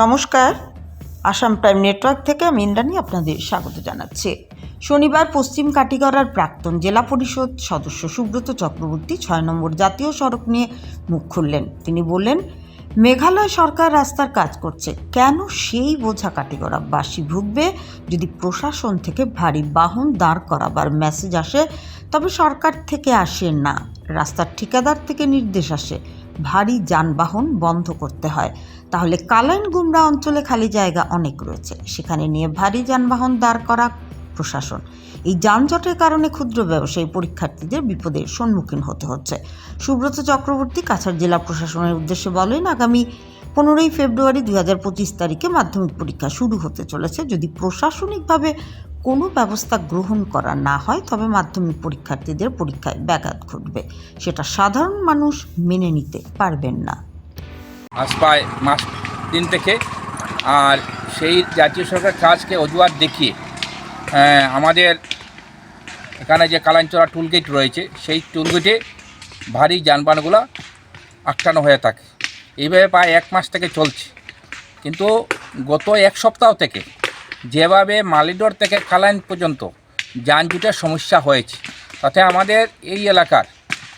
নমস্কার। Assam prime network থেকে আমি ইন্দ্রাণী আপনাদের স্বাগত জানাচ্ছি। শনিবার পশ্চিম কাটিগড়ার প্রাক্তন জেলা পরিষদ সদস্য সুব্রত চক্রবর্তী ছয় নম্বর জাতীয় সড়ক নিয়ে মুখ খুললেন। তিনি বললেন মেঘালয় সরকার রাস্তার কাজ করছে। কেন সেই বোঝা কাটিগড়াবাসী ভুগবে? যদি প্রশাসন থেকে ভারী বাহন দাঁড় করাবার মেসেজ আসে, তবে সরকার থেকে আসে না। রাস্তার ঠিকাদার থেকে নির্দেশ আসে, ভারী যানবাহন বন্ধ করতে হয়। তাহলে কালাইন গুমরা অঞ্চলে খালি জায়গা অনেক রয়েছে। সেখানে নিয়ে ভারী যানবাহন দাঁড় করা প্রশাসন। এই যানজটের কারণে ক্ষুদ্র ব্যবসায়ী পরীক্ষার্থীদের বিপদের সম্মুখীন হতে হচ্ছে। সুব্রত চক্রবর্তী কাছাড় জেলা প্রশাসনের উদ্দেশ্যে বলেন, আগামী পনেরোই ফেব্রুয়ারি দু হাজার পঁচিশ তারিখে মাধ্যমিক পরীক্ষা শুরু হতে চলেছে। যদি প্রশাসনিকভাবে কোনো ব্যবস্থা গ্রহণ করা না হয়, তবে মাধ্যমিক পরীক্ষার্থীদের পরীক্ষায় ব্যাঘাত ঘটবে। সেটা সাধারণ মানুষ মেনে নিতে পারবেন না। আজ প্রায় মাস দিন থেকে, আর সেই জাতীয় সরকার কাজকে অজুহাত দেখিয়ে আমাদের এখানে যে কালাঞ্চরা টুলগেট রয়েছে, সেই টুলগেটে ভারী যানবাহনগুলো আটকানো হয়ে থাকে। এইভাবে প্রায় এক মাস থেকে চলছে। কিন্তু গত এক সপ্তাহ থেকে যেভাবে মালিডোর থেকে কালাইন পর্যন্ত যানজুটের সমস্যা হয়েছে, তাতে আমাদের এই এলাকার,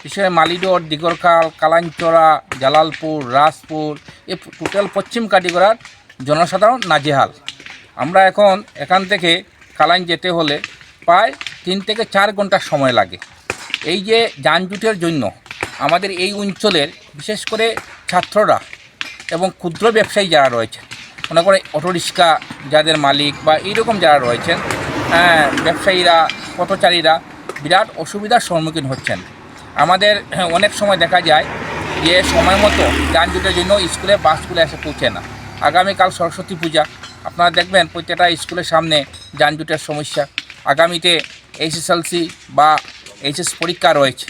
বিশেষ মালিডোর দিগরকাল কালাঞ্চরা জালালপুর, রাজপুর, এই টোটাল পশ্চিম কাটিগড়ার জনসাধারণ নাজেহাল। আমরা এখন এখান থেকে কালাইন যেতে হলে প্রায় তিন থেকে চার ঘণ্টা সময় লাগে। এই যে যানজুটের জন্য আমাদের এই অঞ্চলের বিশেষ করে ছাত্ররা এবং ক্ষুদ্র ব্যবসায়ী যারা রয়েছেন মনে করে অটোরিক্সা যাদের মালিক বা এইরকম যারা রয়েছেন হ্যাঁ, ব্যবসায়ীরা পথচারীরা বিরাট অসুবিধার সম্মুখীন হচ্ছেন। আমাদের অনেক সময় দেখা যায় যে সময় মতো যানজটের জন্য স্কুলে বাসগুলো এসে পৌঁছে না। আগামীকাল সরস্বতী পূজা আপনারা দেখবেন প্রত্যেকটা স্কুলের সামনে যানজটের সমস্যা। আগামীতে এইচএসএলসি বা এইচএস পরীক্ষা রয়েছে।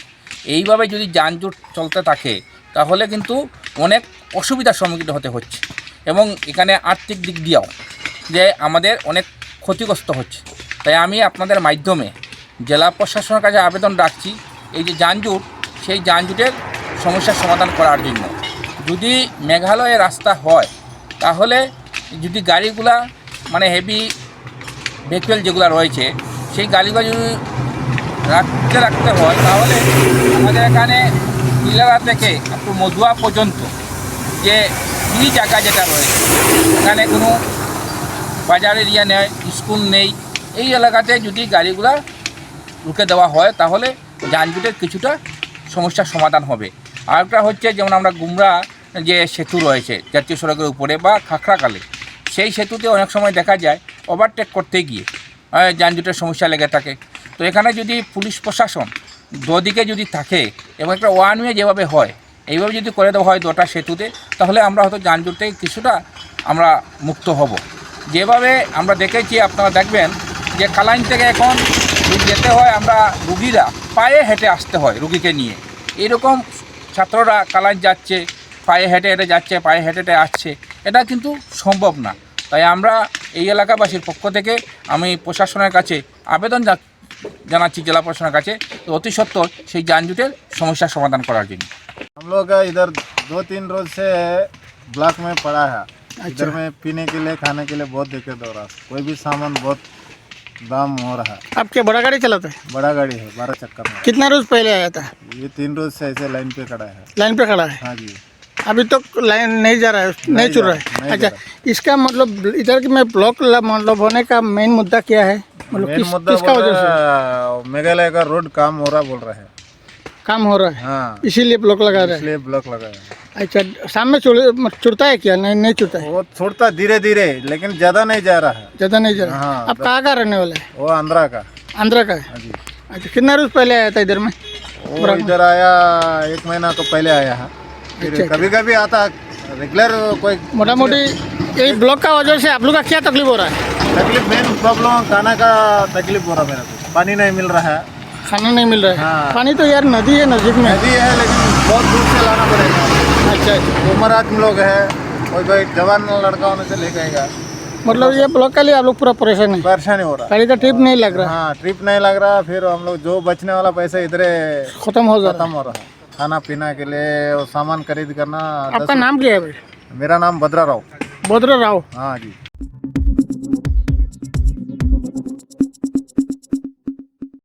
এইভাবে যদি যানজট চলতে থাকে, তাহলে কিন্তু অনেক অসুবিধার সম্মুখীন হতে হচ্ছে এবং এখানে আর্থিক দিক দিয়েও যে আমাদের অনেক ক্ষতিগ্রস্ত হচ্ছে। তাই আমি আপনাদের মাধ্যমে জেলা প্রশাসনের কাছে আবেদন রাখছি এই যে যানজট, সেই যানজটের সমস্যার সমাধান করার জন্য। যদি মেঘালয়ে রাস্তা হয়, তাহলে যদি গাড়িগুলা মানে হেভি ভেহিকেল যেগুলো রয়েছে, সেই গাড়িগুলো যদি রাখতে রাখতে হয়, তাহলে আমাদের এখানে নীলারা থেকে একটু মধুয়া পর্যন্ত যে ফ্রি জায়গা যেটা রয়েছে, এখানে কোনো বাজার এরিয়া নেই স্কুল নেই, এই এলাকাতে যদি গাড়িগুলা রুখে দেওয়া হয়, তাহলে যানজটের কিছুটা সমস্যার সমাধান হবে। আরেকটা হচ্ছে, যেমন আমরা গুমরা যে সেতু রয়েছে, জাতীয় সড়কের উপরে বা খাখড়াকালে সেই সেতুতে অনেক সময় দেখা যায় ওভারটেক করতে গিয়ে যানজটের সমস্যা লেগে থাকে। তো এখানে যদি পুলিশ প্রশাসন দুদিকে যদি থাকে এবং একটা ওয়ান ওয়ে যেভাবে হয়, এইভাবে যদি করে দেওয়া হয় দুটা সেতুতে, তাহলে আমরা হয়তো যানজট থেকে কিছুটা আমরা মুক্ত হব। যেভাবে আমরা দেখেছি, আপনারা দেখবেন যে কালাইন থেকে এখন যেতে হয়, আমরা রুগীরা পায়ে হেঁটে আসতে হয় রুগীকে নিয়ে। এরকম ছাত্ররা কালাইন যাচ্ছে, পায়ে হেঁটে হেঁটে যাচ্ছে, পায়ে হেঁটে হেঁটে আসছে। এটা কিন্তু সম্ভব না তাই আমরা এই এলাকাবাসীর পক্ষ থেকে আমি প্রশাসনের কাছে আবেদন জা- জানাচ্ছি জেলা প্রশাসনের কাছে তো অতি সত্বর সেই যানজটের সমস্যার সমাধান করার জন্য हम लोग का इधर दो तीन रोज से ब्लॉक में पड़ा है इधर में पीने के लिए खाने के लिए बहुत दिक्कत हो रहा है कोई भी सामान बहुत दाम हो रहा है आप क्या बड़ा गाड़ी चलाते हैं बड़ा गाड़ी है बारह चक्कर में कितना रोज पहले आया था ये तीन रोज से ऐसे लाइन पे खड़ा है लाइन पे खड़ा है हाँ जी अभी तो लाइन नहीं जा रहा है नहीं जा रहा रहा, है। अच्छा इसका मतलब इधर के में ब्लॉक मतलब होने का मेन मुद्दा क्या है? मतलब किस, किसका वजह से? मेघालय का रोड काम हो रहा बोल रहा है। काम हो रहा है? हाँ। इसीलिए ब्लॉक लगा रहे हैं? इसलिए ब्लॉक लगाया है। अच्छा में चुड़ता है क्या? नहीं नहीं चुड़ता है। वो छोड़ता धीरे धीरे लेकिन ज़्यादा नहीं जा रहा है। ज़्यादा नहीं जा रहा हाँ, आप कहाँ का रहने वाले हैं? वो आंध्रा का। आंध्रा का हाँ? अच्छा कितना रोज पहले आया था इधर में? इधर आया एक महीना तो पहले आया है। फिर कभी कभी आता रेगुलर कोई मोटा मोटी यही ब्लॉक का वजह से आप लोग का क्या तकलीफ़ हो रहा है? तकलीफ़ मेन प्रॉब्लम खाना का तकलीफ़ हो रहा है मेरे को। पानी नहीं मिल रहा है। खाना नहीं मिल रहा है? हाँ। पानी तो यार नदी है नज़दीक में। नदी है लेकिन बहुत दूर से लाना पड़ेगा। अच्छा अच्छा। उम्र आदमी लोग है कोई कोई जवान लड़का होने से लेके आएगा। मतलब ये ब्लॉक के लिए आप लोग पूरा परेशान है? परेशानी हो रहा है। का ट्रिप नहीं लग रहा हाँ? ट्रिप नहीं लग रहा फिर हम लोग जो बचने वाला पैसा इधर खत्म हो जाता खत्म हो रहा है। खाना पीना के लिए और सामान खरीद करना आपका नाम क्या है भाई? मेरा नाम बद्रा राव। बद्रा राव? हाँ जी।